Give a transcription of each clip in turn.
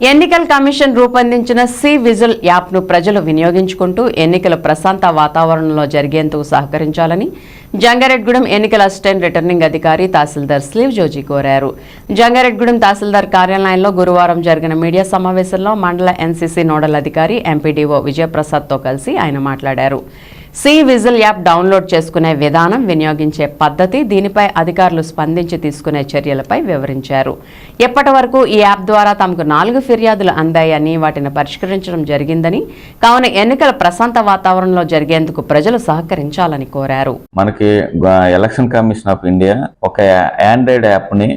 ఎన్నికల కమిషన్ రూపొందించిన C vigil యాప్ను ప్రజలు వినియోగించుకుంటూ ఎన్నికల ప్రశాంత వాతావరణంలో జరిగేందుకు సహకరించాలని జంగారెడ్గూడెం ఎన్నికల అసిస్టెంట్ రిటర్నింగ్ అధికారి తహసీల్దార్ స్లీవ్ జోజీ కోరారు. జంగారెడ్గూడెం తహసీల్దార్ కార్యాలయంలో గురువారం జరిగిన మీడియా సమావేశంలో మండల ఎన్సీసీ నోడల్ అధికారి ఎంపీడీఓ విజయప్రసాద్తో కలిసి ఆయన మాట్లాడారు. సి విజిల్ యాప్ డౌన్లోడ్ చేసుకునే విధానం వినియోగించే పద్ధతి దీనిపై అధికారులు స్పందించి తీసుకునే చర్యలపై వివరించారు. ఎప్పటి వరకు ఈ యాప్ ద్వారా తమకు నాలుగు ఫిర్యాదులు అందాయని వాటిని పరిష్కరించడం జరిగిందని కావున ఎన్నికల ప్రశాంత వాతావరణంలో జరిగేందుకు ప్రజలు సహకరించాలని కోరారు. మనకి ఎలక్షన్ కమిషన్ ఆఫ్ ఇండియా ఒక ఆండ్రాయిడ్ యాప్ని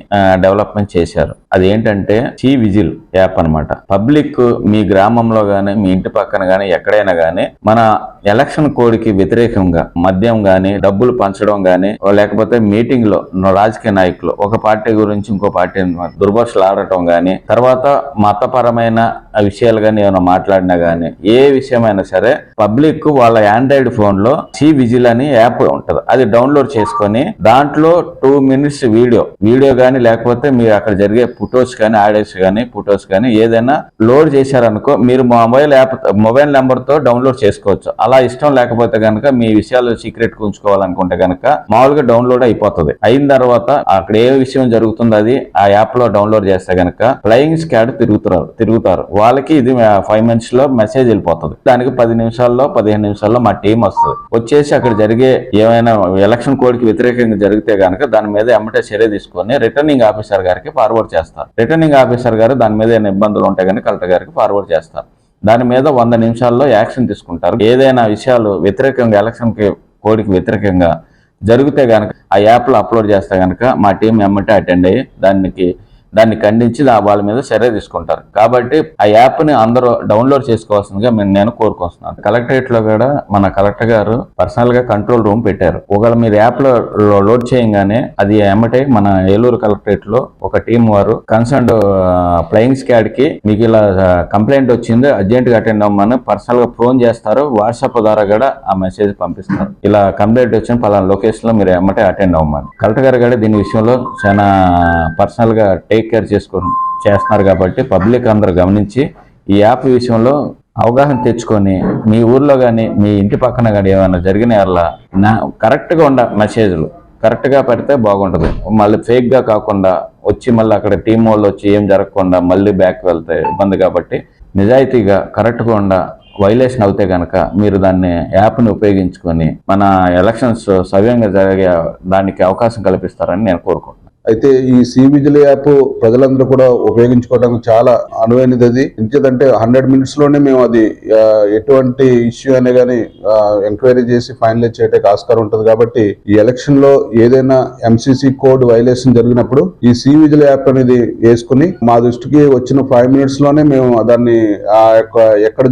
డెవలప్మెంట్ చేశారు. అది ఏంటంటే సి విజిల్ యాప్ అన్నమాట. పబ్లిక్ మీ గ్రామంలో గానీ మీ ఇంటి పక్కన గానీ ఎక్కడైనా గానీ మన ఎలక్షన్ కోడ్కి కి వ్యతిరేకంగా మద్యం గానీ డబ్బులు పంచడం గానీ లేకపోతే మీటింగ్లో రాజకీయ నాయకులు ఒక పార్టీ గురించి ఇంకో పార్టీ దుర్భాషలు ఆడటం గానీ తర్వాత మతపరమైన విషయాలు గానీ ఏమైనా మాట్లాడినా గానీ ఏ విషయమైనా సరే పబ్లిక్ వాళ్ళ ఆండ్రాయిడ్ ఫోన్లో సి విజిల్ అని యాప్ ఉంటది. అది డౌన్లోడ్ చేసుకొని దాంట్లో టూ మినిట్స్ వీడియో వీడియో గానీ లేకపోతే మీరు అక్కడ జరిగే ఫొటోస్ కానీ ఆడియోస్ కానీ ఫొటోస్ కానీ ఏదైనా లోడ్ చేశారనుకో మీరు మొబైల్ యాప్ మొబైల్ నెంబర్తో డౌన్లోడ్ చేసుకోవచ్చు. అలా ఇష్టం లేకపోతే కనుక మీ విషయాలు సీక్రెట్ ఉంచుకోవాలనుకుంటే కనుక మామూలుగా డౌన్లోడ్ అయిపోతుంది. అయిన తర్వాత అక్కడ ఏ విషయం జరుగుతుందో అది ఆ యాప్లో డౌన్లోడ్ చేస్తే కనుక ఫ్లయింగ్ స్కాడ్ తిరుగుతారు తిరుగుతారు. వాళ్ళకి ఇది ఫైవ్ మినిట్స్లో మెసేజ్ వెళ్ళిపోతుంది. దానికి పది నిమిషాల్లో పదిహేను నిమిషాల్లో మా టీం వస్తుంది. వచ్చేసి అక్కడ జరిగే ఏమైనా ఎలక్షన్ కోడ్కి వ్యతిరేకంగా జరిగితే కనుక దాని మీద ఎమ్మటే చర్య తీసుకొని రిటర్నింగ్ ఆఫీసర్ గారికి ఫార్వర్డ్ చేస్తారు. రిటర్నింగ్ ఆఫీసర్ గారు దాని మీద ఏమైనా ఇబ్బందులు ఉంటే కనుక కలెక్టర్ గారికి ఫార్వర్డ్ చేస్తారు. దాని మీద వంద నిమిషాల్లో యాక్షన్ తీసుకుంటారు. ఏదైనా విషయాలు వ్యతిరేకంగా ఎలక్షన్ కోడికి వ్యతిరేకంగా జరిగితే కనుక ఆ యాప్లో అప్లోడ్ చేస్తే కనుక మా టీం ఎమ్మటే అటెండ్ అయ్యి దానికి దాన్ని ఖండించి వాళ్ళ మీద చర్య తీసుకుంటారు. కాబట్టి ఆ యాప్ని అందరూ డౌన్లోడ్ చేసుకోవాల్సిందిగా మేము నేను కోరుకొస్తున్నాను. కలెక్టరేట్లో కూడా మన కలెక్టర్ గారు పర్సనల్గా కంట్రోల్ రూమ్ పెట్టారు. ఒకవేళ మీరు యాప్లో లోడ్ చేయగానే అది ఎమ్మటే మన ఏలూరు కలెక్టరేట్లో ఒక టీం వారు కన్సర్న్ ప్లయింగ్ స్కాడ్కి మీకు ఇలా కంప్లైంట్ వచ్చింది అర్జెంట్గా అటెండ్ అవ్వమని పర్సనల్గా ఫోన్ చేస్తారు. వాట్సాప్ ద్వారా కూడా ఆ మెసేజ్ పంపిస్తారు. ఇలా కంప్లైంట్ వచ్చిన పలానా లొకేషన్లో మీరు ఎమ్మటే అటెండ్ అవ్వమని. కలెక్టర్ గారు కూడా దీని విషయంలో చాలా పర్సనల్గా టేక్ కేర్ చేసుకొని చేస్తున్నారు కాబట్టి పబ్లిక్ అందరూ గమనించి ఈ యాప్ విషయంలో అవగాహన తెచ్చుకొని మీ ఊర్లో కానీ మీ ఇంటి పక్కన కానీ ఏమైనా జరిగిన అలా నా కరెక్ట్గా ఉండ మెసేజ్లు కరెక్ట్గా పెడితే బాగుంటుంది. మళ్ళీ ఫేక్గా కాకుండా వచ్చి మళ్ళీ అక్కడ టీం వాళ్ళు వచ్చి ఏం జరగకుండా మళ్ళీ బ్యాక్ వెళ్తే ఇబ్బంది కాబట్టి నిజాయితీగా కరెక్ట్గా ఉండ వైలేషన్ అవుతే కనుక మీరు దాన్ని యాప్ని ఉపయోగించుకొని మన ఎలక్షన్స్ సవ్యంగా జరిగే దానికి అవకాశం కల్పిస్తారని నేను కోరుకుంటున్నాను. అయితే ఈ సి విజిల్ యాప్ ప్రజలందరూ కూడా ఉపయోగించుకోవడం చాలా అనువైనది. అది ఎందుకంటే హండ్రెడ్ మినిట్స్లోనే మేము అది ఎటువంటి ఇష్యూ అనే కానీ ఎంక్వైరీ చేసి ఫైనలైజ్ చేయడానికి ఆస్కారం ఉంటుంది కాబట్టి ఈ ఎలక్షన్లో ఏదైనా ఎంసీసీ కోడ్ వైలేషన్ జరిగినప్పుడు ఈ సి విజిల్ యాప్ అనేది వేసుకుని మా దృష్టికి వచ్చిన ఫైవ్ మినిట్స్లోనే మేము దాన్ని ఆ యొక్క ఎక్కడ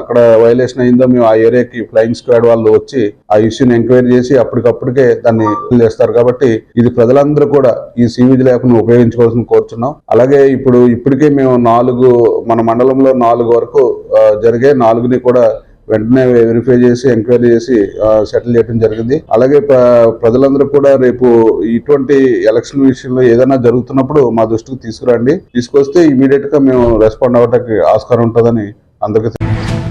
అక్కడ వైలేషన్ అయిందో మేము ఆ ఏరియాకి ఫ్లయింగ్ స్క్వాడ్ వాళ్ళు వచ్చి ఆ ఇష్యూని ఎంక్వైరీ చేసి అప్పటికప్పటికే దాన్ని చేస్తారు. కాబట్టి ఇది ప్రజలందరూ కూడా ఈ సివిజిల్ యాప్ ఉపయోగించుకోవాల్సిన కోరుచున్నాం అలాగే ఇప్పుడు ఇప్పటికే మేము నాలుగు మన మండలంలో నాలుగు వరకు జరిగే నాలుగుని కూడా వెంటనే వెరిఫై చేసి ఎంక్వైరీ చేసి సెటిల్ చేయడం జరిగింది. అలాగే ప్రజలందరూ కూడా రేపు ఇటువంటి ఎలక్షన్ విషయంలో ఏదైనా జరుగుతున్నప్పుడు మా దృష్టికి తీసుకురండి. తీసుకొస్తే ఇమీడియట్గా మేము రెస్పాండ్ అవ్వడానికి ఆస్కారం ఉంటుందని అందరికీ